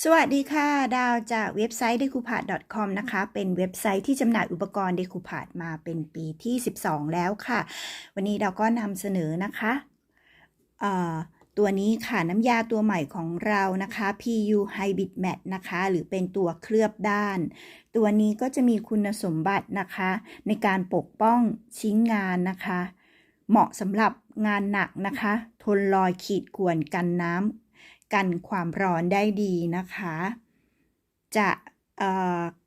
สวัสดีค่ะ ดาวจากเว็บไซต์ d e c o u p a d c o m นะคะ เป็นเว็บไซต์ที่จำหน่ายอุปกรณ์ d e c o u p a d มาเป็นปีที่ 12 แล้วค่ะ วันนี้เราก็นำเสนอนะคะตัวนี้ค่ะน้ำยาตัวใหม่ของเรานะคะ PU Hybrid Matte นะคะ หรือเป็นตัวเคลือบด้าน ตัวนี้ก็จะมีคุณสมบัตินะคะ ในการปกป้องชิ้นงานนะคะ เหมาะสำหรับงานหนักนะคะ ทนรอยขีดข่วนกันน้ำ กันความร้อนได้ดีนะคะ จะ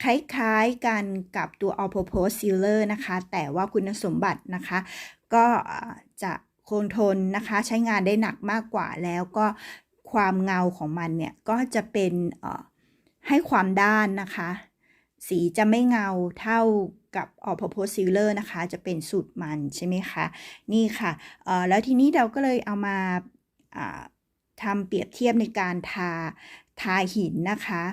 คล้ายๆกันกับตัว All Purpose Sealer นะคะ แต่ว่าคุณสมบัตินะคะ ก็จะคงทนนะคะใช้งานได้หนักมากกว่าแล้วก็ความเงาของมันเนี่ย ก็จะเป็นให้ความด้านนะคะ สีจะไม่เงาเท่ากับ All Purpose Sealer นะคะ จะเป็นสูตรมันใช่ไหมคะ นี่ค่ะแล้วทีนี้เราก็เลยเอามา ทำเปรียบเทียบในการทาทาหินนะคะ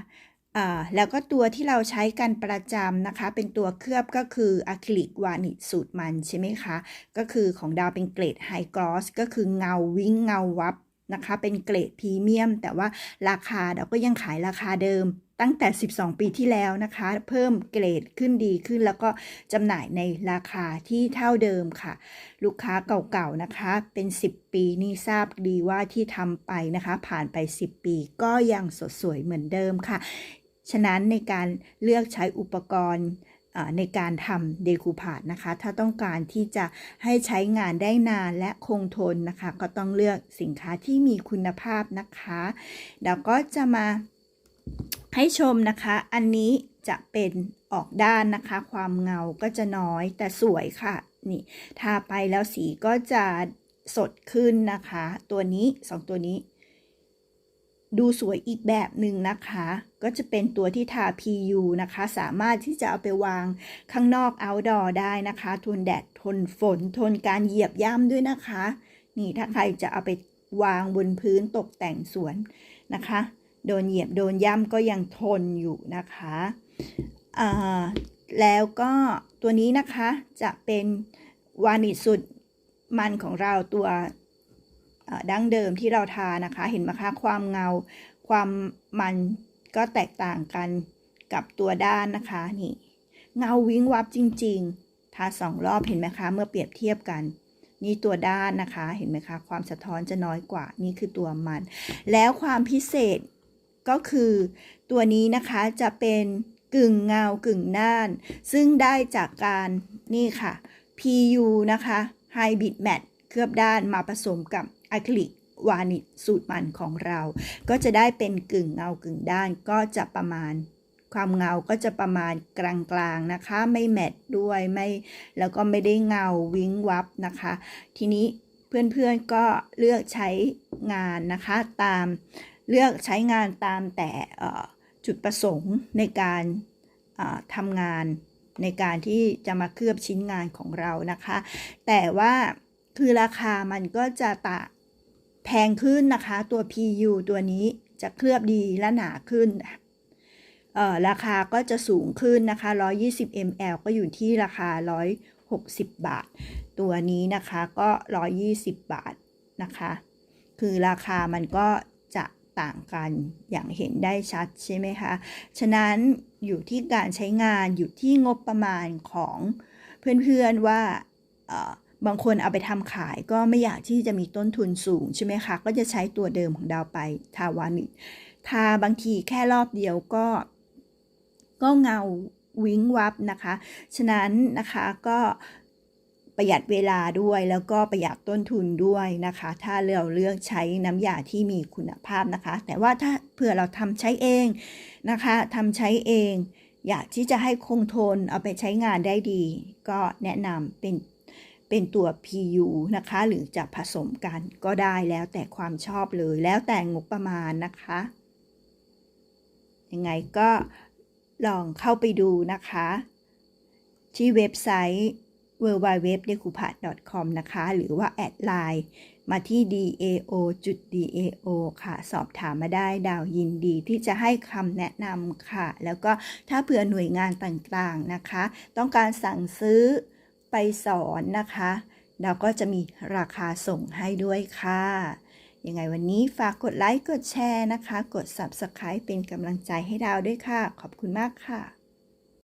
แล้วก็ตัวที่เราใช้กันประจำนะคะ เป็นตัวเคลือบก็คืออะคริลิกวานิชสูตรมันใช่ไหมคะ ก็คือของดาวเป็นเกรดไฮกลอสก็คือเงาวิ่งเงาวับนะคะ เป็นเกรดพรีเมียม แต่ว่าราคาเราก็ยังขายราคาเดิม ตั้งแต่ 12 ปีที่แล้วนะคะ เพิ่มเกรดขึ้นดีขึ้น แล้วก็จำหน่ายในราคาที่เท่าเดิมค่ะ ลูกค้าเก่าๆนะคะ เป็น 10 ปีนี่ทราบดีว่าที่ทำไปนะคะ ผ่านไป 10 ปีก็ยังสดสวยเหมือนเดิมค่ะ ฉะนั้นในการเลือกใช้อุปกรณ์ในการทำเดคูพาดนะคะ ถ้าต้องการที่จะให้ใช้งานได้นานและคงทนนะคะ ก็ต้องเลือกสินค้าที่มีคุณภาพนะคะเดี๋ยวก็จะมา ให้ชมนะคะ อันนี้จะเป็นออกด้านนะคะ ความเงาก็จะน้อยแต่สวยค่ะ นี่ทาไปแล้วสีก็จะสดขึ้นนะคะ ตัวนี้สองตัวนี้ ดูสวยอีกแบบหนึ่งนะคะ ก็จะเป็นตัวที่ทา PU นะคะ สามารถที่จะเอาไปวางข้างนอก outdoor ได้นะคะ ทนแดด ทนฝน ทนการเหยียบย่ำด้วยนะคะ นี่ถ้าใครจะเอาไปวางบนพื้นตกแต่งสวนนะคะ โดนเหยียบโดนย่ำก็ยังทนอยู่นะคะแล้วก็ตัวนี้นะคะจะเป็นวานิชสุดมันของเราตัวดั้งเดิมที่เราทานะคะ เห็นไหมคะความเงาความมันก็แตกต่างกันกับตัวด้านนะคะนี่เงาวิ้งวับจริง ๆ ทาสองรอบเห็นไหมคะเมื่อเปรียบเทียบกัน นี่ตัวด้านนะคะเห็นไหมคะ ความสะท้อนจะน้อยกว่านี่คือตัวมัน แล้วความพิเศษ ก็คือตัวนี้นะคะจะเป็นกึ่งเงากึ่งด้าน ซึ่งได้จากการนี่ค่ะ PU นะคะ Hybrid Matte เคลือบด้านมาผสมกับอะคริลิกวานิชสูตรมันของเรา ก็จะได้เป็นกึ่งเงากึ่งด้านก็จะประมาณ ความเงาก็จะประมาณกลางๆนะคะ ไม่แมตต์ด้วยไม่แล้วก็ไม่ได้เงาวิ้งวับนะคะ ทีนี้เพื่อนๆก็เลือกใช้งานนะคะตาม เลือกใช้งานตามแต่จุดประสงค์ในการทำงานในการที่จะมาเคลือบชิ้นงานของเรานะคะ แต่ว่าคือราคามันก็จะตะแพงขึ้นนะคะ ตัว PU ตัวนี้จะเคลือบดีและหนาขึ้นราคาก็จะสูงขึ้นนะคะ 120 ml ก็อยู่ที่ราคา 160 บาท ตัวนี้นะคะก็ 120 บาทนะคะ คือราคามันก็ ต่างกันอย่างเห็นได้ชัดใช่ไหมคะ ฉะนั้นอยู่ที่การใช้งานอยู่ที่งบประมาณของเพื่อนๆว่าบางคนเอาไปทำขายก็ไม่อยากที่จะมีต้นทุนสูงใช่ไหมคะ ก็จะใช้ตัวเดิมของดาวไปทาวานิทาบางทีแค่รอบเดียวก็ ก็เงาวิ้งวับนะคะ ฉะนั้นนะคะก็ ประหยัดเวลาด้วยแล้วก็ประหยัดต้นทุนด้วยนะคะ ถ้าเราเลือกใช้น้ำยาที่มีคุณภาพนะคะ แต่ว่าถ้าเผื่อเราทำใช้เองนะคะทำใช้เอง อยากที่จะให้คงทนเอาไปใช้งานได้ดี ก็แนะนำเป็นเป็นตัว PU นะคะ หรือจะผสมกันก็ได้แล้วแต่ความชอบเลย แล้วแต่งบประมาณนะคะ ยังไงก็ลองเข้าไปดูนะคะ ที่เว็บไซต์ w w w d e c o u p a t c o m นะคะ หรือว่าแอดไลน์มาที่ dao จุด dao ค่ะ สอบถามมาได้ดาวยินดีที่จะให้คำแนะนำค่ะ แล้วก็ถ้าเผื่อหน่วยงานต่างๆนะคะ ต้องการสั่งซื้อไปสอนนะคะเราก็จะมีราคาส่งให้ด้วยค่ะ ยังไงวันนี้ฝากกดไลค์ กดแชร์นะคะ กด Subscribe เป็นกำลังใจให้ดาวด้วยค่ะ ขอบคุณมากค่ะ